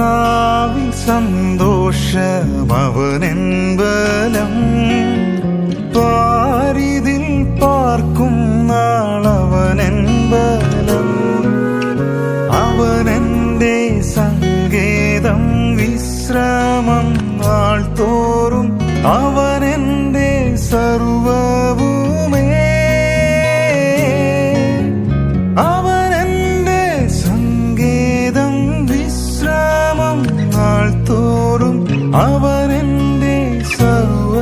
കർത്താവിൽ സന്തോഷമവനെൻബലം പാരിതിൽ പാർക്കും നാളവനെൻബലം അവനെന്റെ സങ്കേതം വിശ്രമം നാൾ തോറും എന്റെ സർവവുമേ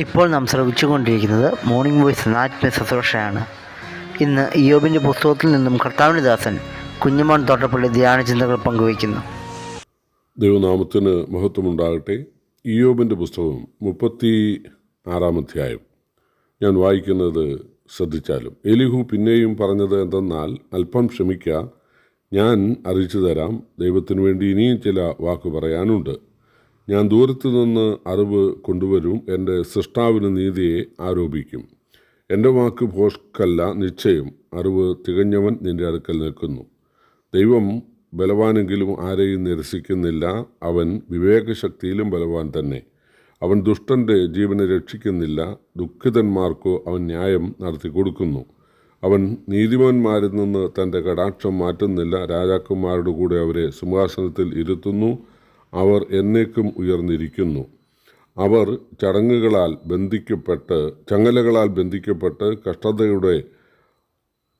ഇപ്പോൾ നാം ശ്രവിച്ചുകൊണ്ടിരിക്കുന്നത് മോർണിംഗ് വോയിസ് നാറ്റിന് ശുശ്രൂഷയാണ് ഇന്ന് ഇയോബിന്റെ പുസ്തകത്തിൽ നിന്നും കർത്താവിന്റെ ദാസൻ കുഞ്ഞുമോൻ തോട്ടപ്പള്ളി ധ്യാന ചിന്തകൾ പങ്കുവയ്ക്കുന്നു. ദൈവനാമത്തിന് മഹത്വമുണ്ടാകട്ടെ. ഇയോബിന്റെ പുസ്തകം മുപ്പത്തി ആറാം അധ്യായം. ഞാൻ വായിക്കുന്നത് ശ്രദ്ധിച്ചാലും. എലിഹു പിന്നെയും പറഞ്ഞത് എന്തെന്നാൽ അല്പം ക്ഷമിക്കുക ഞാൻ അറിയിച്ചു തരാം. ദൈവത്തിനു വേണ്ടി ഇനിയും ചില വാക്ക് പറയാനുണ്ട്. ഞാൻ ദൂരത്തു നിന്ന് അറിവ് കൊണ്ടുവരും. എന്റെ സൃഷ്ടാവിന് നീതിയെ ആരോപിക്കും. എന്റെ വാക്ക് ഭോഷ്കല്ല നിശ്ചയം. അറിവ് തികഞ്ഞവൻ നിന്റെ അടുക്കൽ നിൽക്കുന്നു. ദൈവം ബലവാനെങ്കിലും ആരെയും നിരസിക്കുന്നില്ല. അവൻ വിവേകശക്തിയിലും ബലവാൻ തന്നെ. അവൻ ദുഷ്ടന്റെ ജീവനെ രക്ഷിക്കുന്നില്ല. ദുഃഖിതന്മാർക്കോ അവൻ ന്യായം നടത്തി കൊടുക്കുന്നു അവൻ നീതിമാന്മാരിൽ നിന്ന് തന്റെ കടാക്ഷം മാറ്റുന്നില്ല. രാജാക്കന്മാരുടെ കൂടെ അവരെ സിംഹാസനത്തിൽ ഇരുത്തുന്നു. അവർ എന്നേക്കും ഉയർന്നിരിക്കുന്നു. അവർ ചടങ്ങുകളാൽ ബന്ധിക്കപ്പെട്ട് ചങ്ങലകളാൽ ബന്ധിക്കപ്പെട്ട് കഷ്ടതയുടെ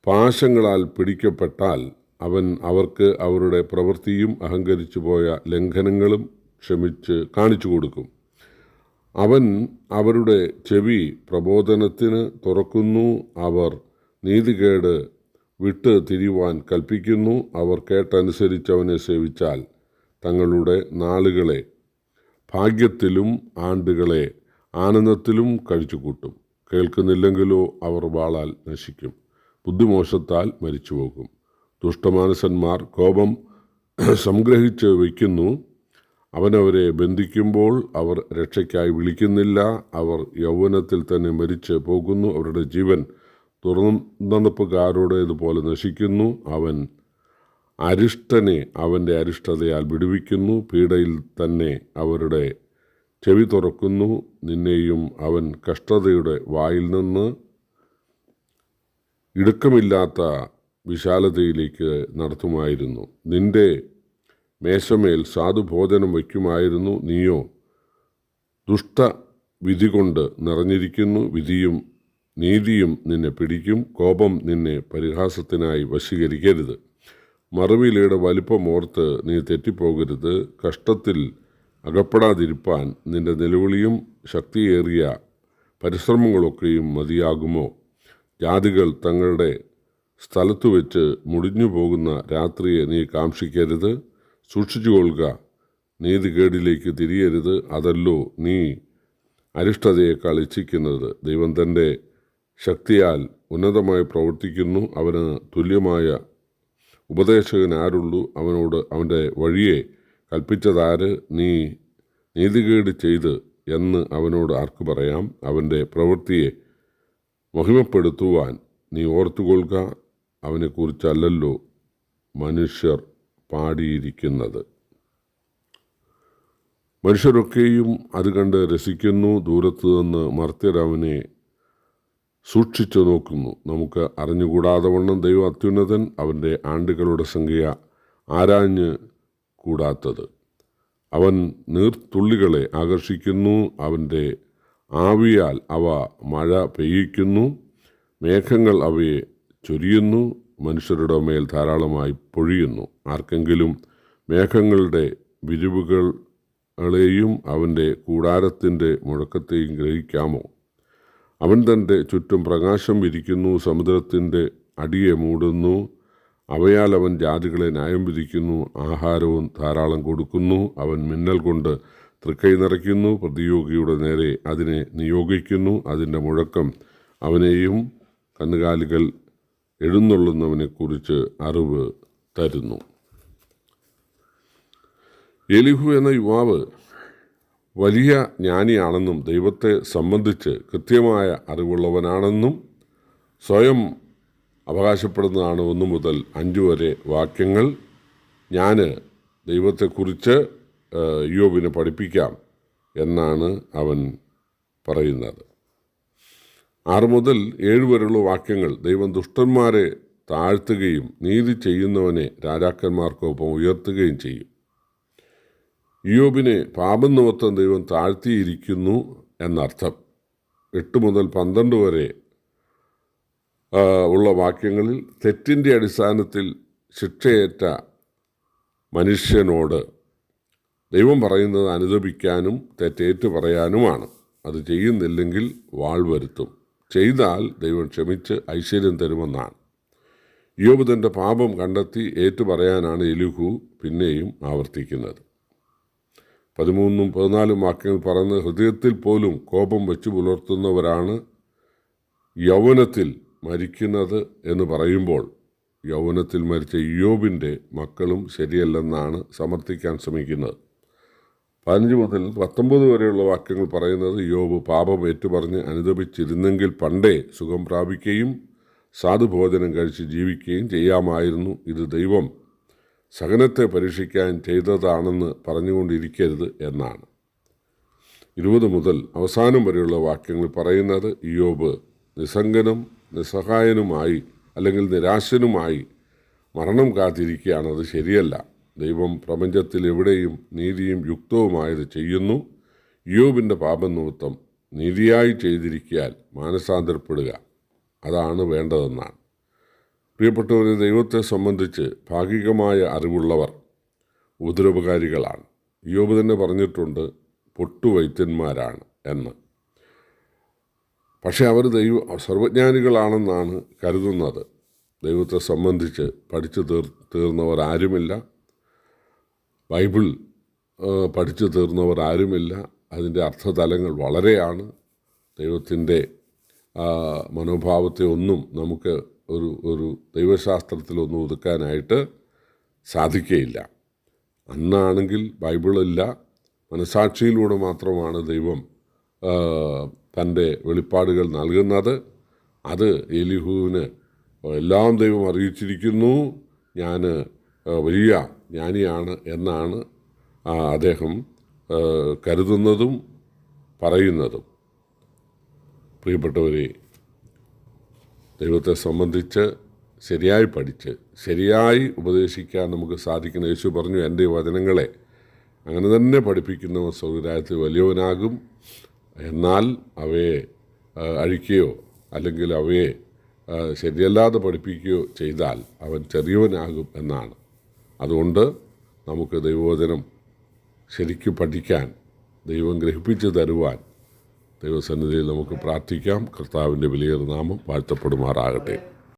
പാശങ്ങളാൽ പിടിക്കപ്പെട്ടാൽ അവൻ അവർക്ക് അവരുടെ പ്രവൃത്തിയും അഹങ്കരിച്ചു പോയ ലംഘനങ്ങളും ക്ഷമിച്ച് കാണിച്ചു കൊടുക്കും. അവൻ അവരുടെ ചെവി പ്രബോധനത്തിന് തുറക്കുന്നു. അവർ നീതികേട് വിട്ട് തിരിയുവാൻ കൽപ്പിക്കുന്നു. അവർ കേട്ടനുസരിച്ച് അവനെ സേവിച്ചാൽ തങ്ങളുടെ നാളുകളെ ഭാഗ്യത്തിലും ആണ്ടുകളെ ആനന്ദത്തിലും കഴിച്ചുകൂട്ടും. കേൾക്കുന്നില്ലെങ്കിലോ അവർ വാളാൽ നശിക്കും. ബുദ്ധിമോശത്താൽ മരിച്ചുപോകും. ദുഷ്ടമാനസന്മാർ കോപം സംഗ്രഹിച്ച് വയ്ക്കുന്നു. അവനവരെ ബന്ധിക്കുമ്പോൾ അവർ രക്ഷയ്ക്കായി വിളിക്കുന്നില്ല. അവർ യൗവനത്തിൽ തന്നെ മരിച്ച് പോകുന്നു. അവരുടെ ജീവൻ തുറന്നണപ്പുകാരുടേതുപോലെ നശിക്കുന്നു. അവൻ അരിഷ്ടനെ അവന്റെ അരിഷ്ടതയാൽ വിടുവിക്കുന്നു. പീഡയിൽ തന്നെ അവരുടെ ചെവി തുറക്കുന്നു. നിന്നെയും അവൻ കഷ്ടതയുടെ വായിൽ നിന്ന് ഇടുക്കമില്ലാത്ത വിശാലതയിലേക്ക് നടത്തുമായിരുന്നു. നിന്റെ മേശമേൽ സാധുഭോജനം വയ്ക്കുമായിരുന്നു. നീയോ ദുഷ്ട വിധി കൊണ്ട് നിറഞ്ഞിരിക്കുന്നു. വിധിയും നീതിയും നിന്നെ പിടിക്കും കോപം നിന്നെ പരിഹാസത്തിനായി വശീകരിക്കരുത്. മറുവിലയുടെ വലിപ്പമോർത്ത് നീ തെറ്റിപ്പോകരുത്. കഷ്ടത്തിൽ അകപ്പെടാതിരിപ്പാൻ നിന്റെ നിലവിളിയും ശക്തിയേറിയ പരിശ്രമങ്ങളൊക്കെയും മതിയാകുമോ? ജാതികൾ തങ്ങളുടെ സ്ഥലത്തു വെച്ച് മുടിഞ്ഞു പോകുന്ന രാത്രിയെ നീ കാക്ഷിക്കരുത്. സൂക്ഷിച്ചു കൊള്ളുക നീതികേടിലേക്ക് തിരിയരുത്. അതല്ലോ നീ അരിഷ്ടതയേക്കാൾ ഇച്ഛിക്കുന്നത്. ദൈവം തന്റെ ശക്തിയാൽ ഉന്നതമായി പ്രവർത്തിക്കുന്നു. അവന് തുല്യമായ ഉപദേശകൻ ആരുള്ളൂ? അവനോട് അവന്റെ വഴിയെ കൽപ്പിച്ചതാര് നീ നീതികേട് ചെയ്ത് എന്ന് അവനോട് ആർക്ക് പറയാം? അവന്റെ പ്രവൃത്തിയെ മഹിമപ്പെടുത്തുവാൻ നീ ഓർത്തുകൊള്ളുക. അവനെക്കുറിച്ചല്ലല്ലോ മനുഷ്യർ പാടിയിരിക്കുന്നത്. മനുഷ്യരൊക്കെയും അത് കണ്ട് രസിക്കുന്നു. ദൂരത്തു നിന്ന് മർത്യർ അവനെ സൂക്ഷിച്ചു നോക്കുന്നു. നമുക്ക് അറിഞ്ഞുകൂടാതെ വണ്ണം ദൈവം അത്യുന്നതൻ അവന്റെ ആണ്ടുകളുടെ സംഖ്യ ആരാഞ്ഞ് കൂടാത്തത്. അവൻ നീർത്തുള്ളികളെ ആകർഷിക്കുന്നു. അവന്റെ ആവിയാൽ അവ മഴ പെയ്യിക്കുന്നു. മേഘങ്ങൾ അവയെ ചൊരിയുന്നു. മനുഷ്യരുടെ മേൽ ധാരാളമായി പൊഴിയുന്നു. ആർക്കെങ്കിലും മേഘങ്ങളുടെ വിരിവുകളെയും അവന്റെ കൂടാരത്തിന്റെ മുഴക്കത്തെയും ഗ്രഹിക്കാമോ? അവൻ തന്റെ ചുറ്റും പ്രകാശം വിരിക്കുന്നു സമുദ്രത്തിന്റെ അടിയെ മൂടുന്നു. അവയാൽ അവൻ ജാതികളെ ന്യായം വിധിക്കുന്നു ആഹാരവും ധാരാളം കൊടുക്കുന്നു. അവൻ മിന്നൽ കൊണ്ട് തൃക്കൈ നിറയ്ക്കുന്നു പ്രതിയോഗിയുടെ നേരെ അതിനെ നിയോഗിക്കുന്നു. അതിന്റെ മുഴക്കം അവനെയും കന്നുകാലികൾ എഴുന്നള്ളുന്നവനെക്കുറിച്ച് അറിവ് തരുന്നു. എലിഹു എന്ന യുവാവ് വലിയ ജ്ഞാനിയാണെന്നും ദൈവത്തെ സംബന്ധിച്ച് കൃത്യമായ അറിവുള്ളവനാണെന്നും സ്വയം അവകാശപ്പെടുന്നതാണ് ഒന്ന് മുതൽ അഞ്ച് വരെ വാക്യങ്ങൾ. ഞാൻ ദൈവത്തെക്കുറിച്ച് യോബിനെ പഠിപ്പിക്കാം എന്നാണ് അവൻ പറയുന്നത്. ആറ് മുതൽ ഏഴ് വരെയുള്ള വാക്യങ്ങൾ ദൈവം ദുഷ്ടന്മാരെ താഴ്ത്തുകയും നീതി ചെയ്യുന്നവനെ രാജാക്കന്മാർക്കൊപ്പം ഉയർത്തുകയും ചെയ്യും. ഇയോബിനെ പാപം നിമിത്തം ദൈവം താഴ്ത്തിയിരിക്കുന്നു എന്നർത്ഥം. എട്ട് മുതൽ പന്ത്രണ്ട് വരെ ഉള്ള വാക്യങ്ങളിൽ തെറ്റിന്റെ അടിസ്ഥാനത്തിൽ ശിക്ഷയേറ്റ മനുഷ്യനോട് ദൈവം പറയുന്നത് അനുദപിക്കാനും തെറ്റേറ്റ് പറയാനുമാണ്. അത് ചെയ്യുന്നില്ലെങ്കിൽ വാൾ വരുത്തും. ചെയ്താൽ ദൈവം ക്ഷമിച്ച് ഐശ്വര്യം തരുമെന്നാണ്. യോബ് തന്റെ പാപം കണ്ടെത്തി ഏറ്റുപറയാനാണ് എലുഹു പിന്നെയും ആവർത്തിക്കുന്നത്. പതിമൂന്നും പതിനാലും വാക്യങ്ങൾ പറയുന്നത് ഹൃദയത്തിൽ പോലും കോപം വെച്ച് പുലർത്തുന്നവരാണ് യൗവനത്തിൽ മരിക്കുന്നത് എന്ന് പറയുമ്പോൾ യൗവനത്തിൽ മരിച്ച യോബിന്റെ മക്കളും ശരിയല്ലെന്നാണ് സമർത്ഥിക്കാൻ ശ്രമിക്കുന്നത്. പതിനഞ്ച് മുതൽ പത്തൊമ്പത് വരെയുള്ള വാക്യങ്ങൾ പറയുന്നത് യോബ് പാപം ഏറ്റുപറഞ്ഞ് അനുദപിച്ചിരുന്നെങ്കിൽ പണ്ടേ സുഖം പ്രാപിക്കുകയും സാധുഭോജനം കഴിച്ച് ജീവിക്കുകയും ചെയ്യാമായിരുന്നു. ഇത് ദൈവം സഹനത്തെ പരീക്ഷിക്കാൻ ചെയ്തതാണെന്ന് പറഞ്ഞുകൊണ്ടിരിക്കരുത് എന്നാണ്. ഇരുപത് മുതൽ അവസാനം വരെയുള്ള വാക്യങ്ങൾ പറയുന്നത് യോബ് നിസ്സംഗനും നിസ്സഹായനുമായി അല്ലെങ്കിൽ നിരാശനുമായി മരണം കാത്തിരിക്കുകയാണ്. അത് ശരിയല്ല. ദൈവം പ്രപഞ്ചത്തിൽ എവിടെയും നീതിയും യുക്തവുമായത് ചെയ്യുന്നു. യോബിന്റെ പാപനിമിത്തം നീതിയായി ചെയ്തിരിക്കാൻ മാനസാന്തരപ്പെടുക. അതാണ് വേണ്ടതെന്നാണ്. പ്രിയപ്പെട്ടവരെ ദൈവത്തെ സംബന്ധിച്ച് ഭാഗികമായ അറിവുള്ളവർ ഉപദ്രവകാരികളാണ് യോബ് തന്നെ പറഞ്ഞിട്ടുണ്ട് പൊട്ടുവൈദ്യന്മാരാണ് എന്ന്. പക്ഷേ അവർ ദൈവ സർവജ്ഞാനികളാണെന്നാണ് കരുതുന്നത്. ദൈവത്തെ സംബന്ധിച്ച് പഠിച്ചു തീർ തീർന്നവർ ആരുമില്ല. ബൈബിൾ പഠിച്ചു തീർന്നവർ ആരുമില്ല. അതിന്റെ അർത്ഥതലങ്ങൾ വളരെയാണ്. ദൈവത്തിന്റെ മനോഭാവത്തെ ഒന്നും നമുക്ക് ഒരു ഒരു ദൈവശാസ്ത്രത്തിലൊന്നും ഒതുക്കാനായിട്ട് സാധിക്കുകയില്ല. അന്നാണെങ്കിൽ ബൈബിളില്ല. മനസാക്ഷിയിലൂടെ മാത്രമാണ് ദൈവം തന്റെ വെളിപ്പാടുകൾ നൽകുന്നത്. അത് എലിഹുവിന് എല്ലാം ദൈവം അറിയിച്ചിരിക്കുന്നു. ഞാൻ വലിയ ജ്ഞാനിയാണ് എന്നാണ് അദ്ദേഹം കരുതുന്നതും പറയുന്നതും. പ്രിയപ്പെട്ടവരെ ദൈവത്തെ സംബന്ധിച്ച് ശരിയായി പഠിച്ച് ശരിയായി ഉപദേശിക്കാൻ നമുക്ക് സാധിക്കുന്ന യേശു പറഞ്ഞു എന്റെ വചനങ്ങളെ അങ്ങനെ തന്നെ പഠിപ്പിക്കുന്നവർ സ്വർഗരാജ്യത്തിൽ വലിയവനാകും. എന്നാൽ അവയെ അഴിക്കുകയോ അല്ലെങ്കിൽ അവയെ ശരിയല്ലാതെ പഠിപ്പിക്കുകയോ ചെയ്താൽ അവൻ ചെറിയവനാകും എന്നാണ്. അതുകൊണ്ട് നമുക്ക് ദൈവവചനം ശരിക്കും പഠിക്കാൻ ദൈവം ഗ്രഹിപ്പിച്ച് തരുവാൻ ദൈവസന്നിധിയിൽ നമുക്ക് പ്രാർത്ഥിക്കാം. കർത്താവിന്റെ വിലയേറിയ നാമം വാഴ്ത്തപ്പെടുമാറാകട്ടെ.